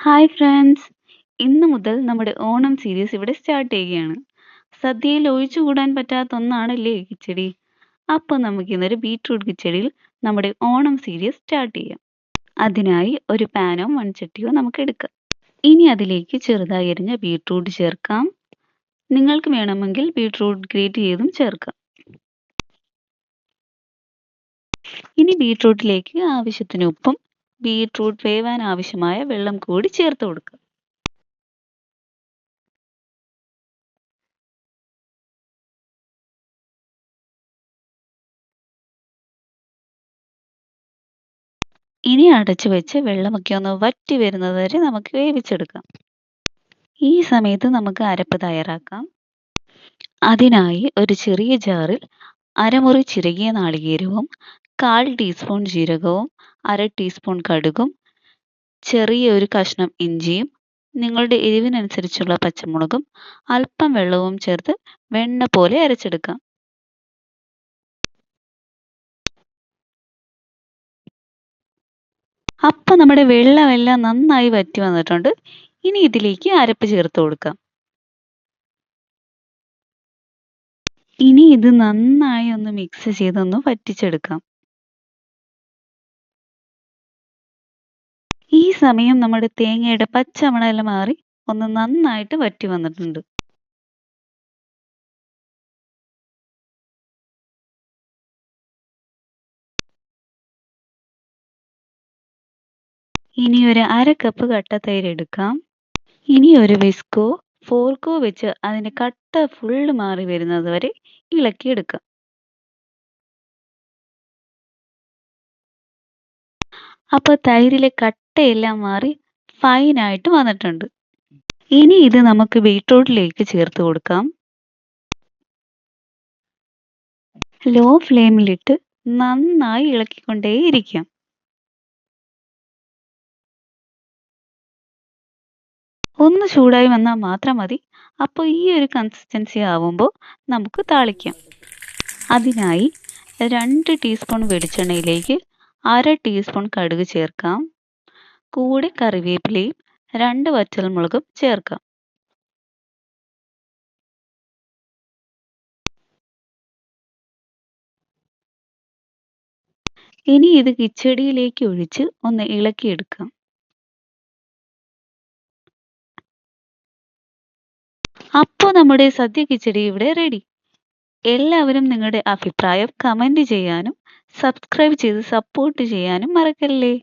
Hi friends ഇന്ന് മുതൽ നമ്മുടെ ഓണം സീരീസ് ഇവിടെ സ്റ്റാർട്ട് ചെയ്യുകയാണ്. സദ്യയിൽ ഒഴിച്ചുകൂടാൻ പറ്റാത്ത ഒന്നാണല്ലേ കിച്ചടി? അപ്പോൾ നമുക്ക് ഇന്നൊരു ബീട്രൂട്ട് കിച്ചടിയിൽ നമ്മുടെ ഓണം സീരീസ് സ്റ്റാർട്ട് ചെയ്യാം. അതിനായി ഒരു പാനോ മൺചട്ടിയോ നമുക്ക് എടുക്കാം. ഇനി അതിലേക്ക് ചെറുതായി എരിഞ്ഞ ബീട്രൂട്ട് ചേർക്കാം. നിങ്ങൾക്ക് വേണമെങ്കിൽ ബീട്രൂട്ട് ഗ്രേറ്റ് ചെയ്തും ചേർക്കാം. ഇനി ബീട്രൂട്ടിലേക്ക് ആവശ്യത്തിന് ഉപ്പും ബീട്രൂട്ട് വേവാൻ ആവശ്യമായ വെള്ളം കൂടി ചേർത്ത് കൊടുക്കുക. ഇനി അടച്ചു വെച്ച് വെള്ളമൊക്കെ ഒന്ന് വറ്റി വരുന്നത് വരെ നമുക്ക് വേവിച്ചെടുക്കാം. ഈ സമയത്ത് നമുക്ക് അരപ്പ് തയ്യാറാക്കാം. അതിനായി ഒരു ചെറിയ ജാറിൽ അരമുറി ചിരകിയ നാളികേരവും കാൽ ടീസ്പൂൺ ജീരകവും അര ടീസ്പൂൺ കടുകും ചെറിയ ഒരു കഷ്ണം ഇഞ്ചിയും നിങ്ങളുടെ എരിവിനനുസരിച്ചുള്ള പച്ചമുളകും അല്പം വെള്ളവും ചേർത്ത് വെണ്ണ പോലെ അരച്ചെടുക്കാം അപ്പം നമ്മുടെ വെള്ളമെല്ലാം നന്നായി വറ്റി വന്നിട്ടുണ്ട്. ഇനി ഇതിലേക്ക് അരപ്പ് ചേർത്ത് കൊടുക്കാം. ഇനി ഇത് നന്നായി ഒന്ന് മിക്സ് ചെയ്തൊന്ന് വറ്റിച്ചെടുക്കാം. ഈ സമയം നമ്മുടെ തേങ്ങയുടെ പച്ചമണമെല്ലാം മാറി ഒന്ന് നന്നായിട്ട് വറ്റി വന്നിട്ടുണ്ട്. ഇനി ഒരു അര കപ്പ് കട്ട തൈര് എടുക്കാം. ഇനി ഒരു വിസ്കോ ഫോർക്കോ വെച്ച് അതിന്റെ കട്ട ഫുള്ള് മാറി വരുന്നത് വരെ ഇളക്കിയെടുക്കാം അപ്പോൾ തൈരിലെ കട്ടയെല്ലാം മാറി ഫൈനായിട്ട് വന്നിട്ടുണ്ട്. ഇനി ഇത് നമുക്ക് ബീട്രൂട്ടിലേക്ക് ചേർത്ത് കൊടുക്കാം. ലോ ഫ്ലെയിമിലിട്ട് നന്നായി ഇളക്കിക്കൊണ്ടേയിരിക്കാം. ഒന്ന് ചൂടായി വന്നാൽ മാത്രം മതി. അപ്പോൾ ഈ ഒരു കൺസിസ്റ്റൻസി ആവുമ്പോൾ നമുക്ക് താളിക്കാം. അതിനായി രണ്ട് ടീസ്പൂൺ വെളിച്ചെണ്ണയിലേക്ക് അര ടീസ്പൂൺ കടുക് ചേർക്കാം. കൂടെ കറിവേപ്പിലയും രണ്ട് വറ്റൽമുളകും ചേർക്കാം. ഇനി ഇത് കിച്ചടിയിലേക്ക് ഒഴിച്ച് ഒന്ന് ഇളക്കിയെടുക്കാം. അപ്പോൾ നമ്മുടെ സദ്യ കിച്ചടി ഇവിടെ റെഡി. എല്ലാവരും നിങ്ങളുടെ അഭിപ്രായം കമന്റ് ചെയ്യാനും സബ്സ്ക്രൈബ് ചെയ്ത് സപ്പോർട്ട് ചെയ്യാനും മറക്കല്ലേ?